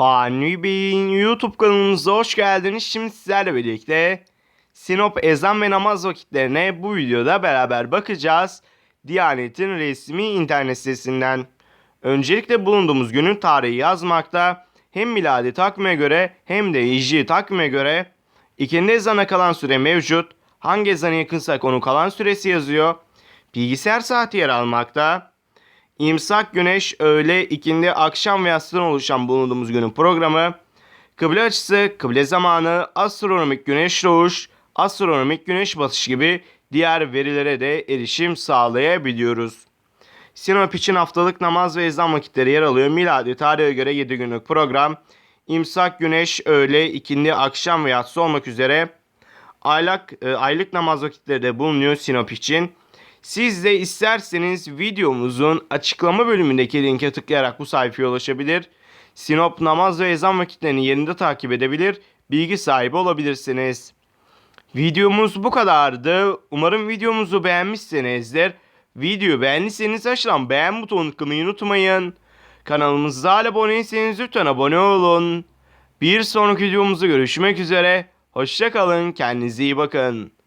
Fani Bey'in YouTube kanalımıza hoş geldiniz. Şimdi sizlerle birlikte Sinop ezan ve namaz vakitlerine bu videoda beraber bakacağız. Diyanet'in resmi internet sitesinden. Öncelikle bulunduğumuz günün tarihi yazmakta. Hem miladi takvime göre hem de hicri takvime göre ikindi ezana kalan süre mevcut. Hangi ezana yakınsa konu kalan süresi yazıyor. Bilgisayar saati yer almakta. İmsak, güneş, öğle, ikindi, akşam ve yatsıdan oluşan bulunduğumuz günün programı, kıble açısı, kıble zamanı, astronomik güneş doğuş, astronomik güneş batış gibi diğer verilere de erişim sağlayabiliyoruz. Sinop için haftalık namaz ve ezan vakitleri yer alıyor. Miladi tarihe göre 7 günlük program. İmsak, güneş, öğle, ikindi, akşam ve yatsı olmak üzere aylık, e, aylık namaz vakitleri de bulunuyor Sinop için. Siz de isterseniz videomuzun açıklama bölümündeki linke tıklayarak bu sayfaya ulaşabilir. Sinop namaz ve ezan vakitlerini yerinde takip edebilir, bilgi sahibi olabilirsiniz. Videomuz bu kadardı. Umarım videomuzu beğenmişsinizdir. Videoyu beğendiyseniz aşağıdan beğen butonunu tıklamayı unutmayın. Kanalımıza hala abone değilseniz lütfen abone olun. Bir sonraki videomuzda görüşmek üzere. Hoşçakalın. Kendinize iyi bakın.